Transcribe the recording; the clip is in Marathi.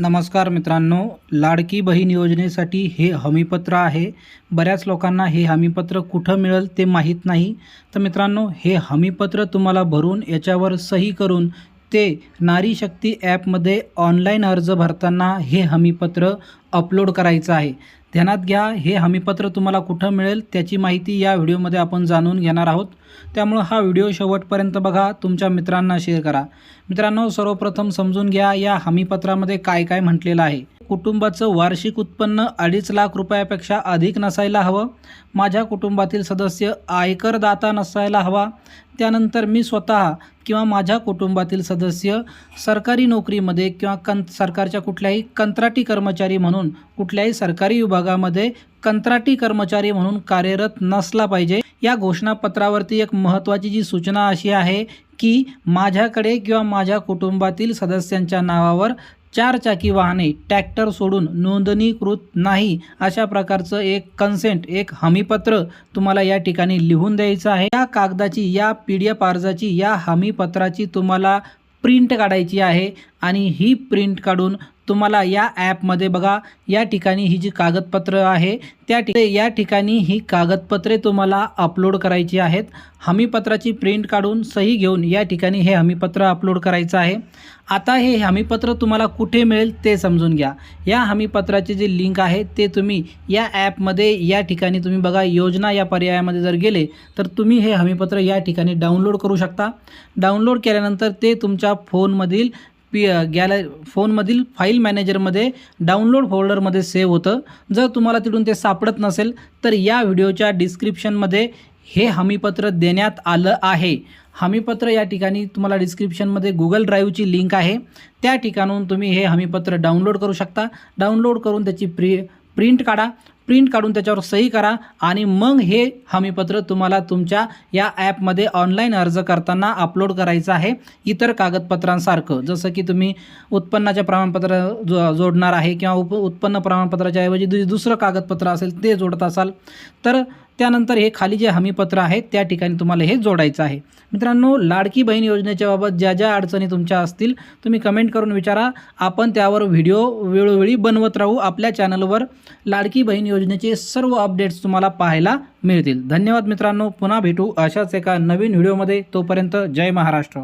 नमस्कार मित्रांनो लाडकी बहीण योजनेसाठी हे हमीपत्र आहे. बऱ्याच लोकांना हे हमीपत्र कुठं मिळेल ते माहीत नाही. तर मित्रांनो हे हमीपत्र तुम्हाला भरून याच्यावर सही करून ते नारी शक्ती ॲपमध्ये ऑनलाईन अर्ज भरताना हे हमीपत्र अपलोड करायचं आहे. ध्यानात घ्या हे हमीपत्र तुम्हाला कुठं मिळेल त्याची माहिती या व्हिडिओमध्ये आपण जाणून घेणार आहोत. त्यामुळं हा व्हिडिओ शेवटपर्यंत बघा तुमच्या मित्रांना शेअर करा. मित्रांनो सर्वप्रथम समजून घ्या या हमीपत्रामध्ये काय काय म्हटलेलं आहे. कुटुंबाचं वार्षिक उत्पन्न अडीच लाख रुपयापेक्षा अधिक नसायला हवं. माझ्या कुटुंबातील सदस्य आयकरदाता नसायला हवा. त्यानंतर मी स्वतः किंवा माझ्या कुटुंबातील सदस्य सरकारी नोकरीमध्ये किंवा कं सरकारच्या कुठल्याही कंत्राटी कर्मचारी म्हणून कुठल्याही सरकारी विभागामध्ये कंत्राटी कर्मचारी म्हणून कार्यरत नसला पाहिजे. या घोषणापत्रावरती एक महत्त्वाची जी सूचना अशी आहे की माझ्याकडे किंवा माझ्या कुटुंबातील सदस्यांच्या नावावर चारचाकी वाहने ट्रॅक्टर सोडून नोंदणीकृत नाही अशा प्रकारचं एक कन्सेंट एक हमीपत्र तुम्हाला या ठिकाणी लिहून द्यायचं आहे. या कागदाची या पी डी एफ अर्जाची या हमीपत्राची तुम्हाला प्रिंट काढायची आहे. आणि ही प्रिंट काढून तुम्हाला या ॲपमध्ये बघा या ठिकाणी ही जी कागदपत्र आहे त्या ठिकाणी या ठिकाणी ही कागदपत्रे तुम्हाला अपलोड करायची आहेत. हमीपत्राची प्रिंट काढून सही घेऊन या ठिकाणी हे हमीपत्र अपलोड करायचं आहे. आता हे हमीपत्र तुम्हाला कुठे मिळेल ते समजून घ्या. या हमीपत्राचे जे लिंक आहे ते तुम्ही या ॲपमध्ये या ठिकाणी तुम्ही बघा योजना या पर्यायामध्ये जर गेले तर तुम्ही हे हमीपत्र या ठिकाणी डाउनलोड करू शकता. डाउनलोड केल्यानंतर ते तुमच्या फोनमधील पी गॅलरी फोनमधील फाईल मॅनेजरमध्ये डाउनलोड फोल्डरमध्ये सेव्ह होतं. जर तुम्हाला तिथून ते सापडत नसेल तर या व्हिडिओच्या डिस्क्रिप्शनमध्ये हे हमीपत्र देण्यात आलं आहे. हमीपत्र या ठिकाणी तुम्हाला डिस्क्रिप्शनमध्ये गुगल ड्राईव्हची लिंक आहे. त्या ठिकाणून तुम्ही हे हमीपत्र डाउनलोड करू शकता. डाउनलोड करून त्याची प्रि प्रिंट काढा. प्रिंट काढून त्याच्यावर सही करा. आणि मग हे हमीपत्र तुम्हाला तुमच्या या ॲपमध्ये ऑनलाईन अर्ज करताना अपलोड करायचं आहे. इतर कागदपत्रांसारखं. जसं की तुम्ही उत्पन्नाच्या प्रमाणपत्र जो जोडणार आहे किंवा उप उत्पन्न प्रमाणपत्राच्या ऐवजी दु दुसरं कागदपत्र असेल ते जोडत असाल. तर त्यानंतर हे खाली जे हमीपत्र आहे त्या ठिकाणी तुम्हाला हे जोडायचं आहे. मित्रांनो लाडकी बहीण योजनेच्या बाबत ज्या ज्या अडचणी तुमच्या असतील तुम्ही कमेंट करून विचारा. आपण त्यावर व्हिडिओ वेळोवेळी बनवत राहू. आपल्या चॅनलवर लाडकी बहीण योजनेचे सर्व अपडेट्स तुम्हाला पाहायला मिळतील. धन्यवाद मित्रांनो. पुन्हा भेटू अशाच एका नवीन व्हिडिओमध्ये तोपर्यंत जय महाराष्ट्र.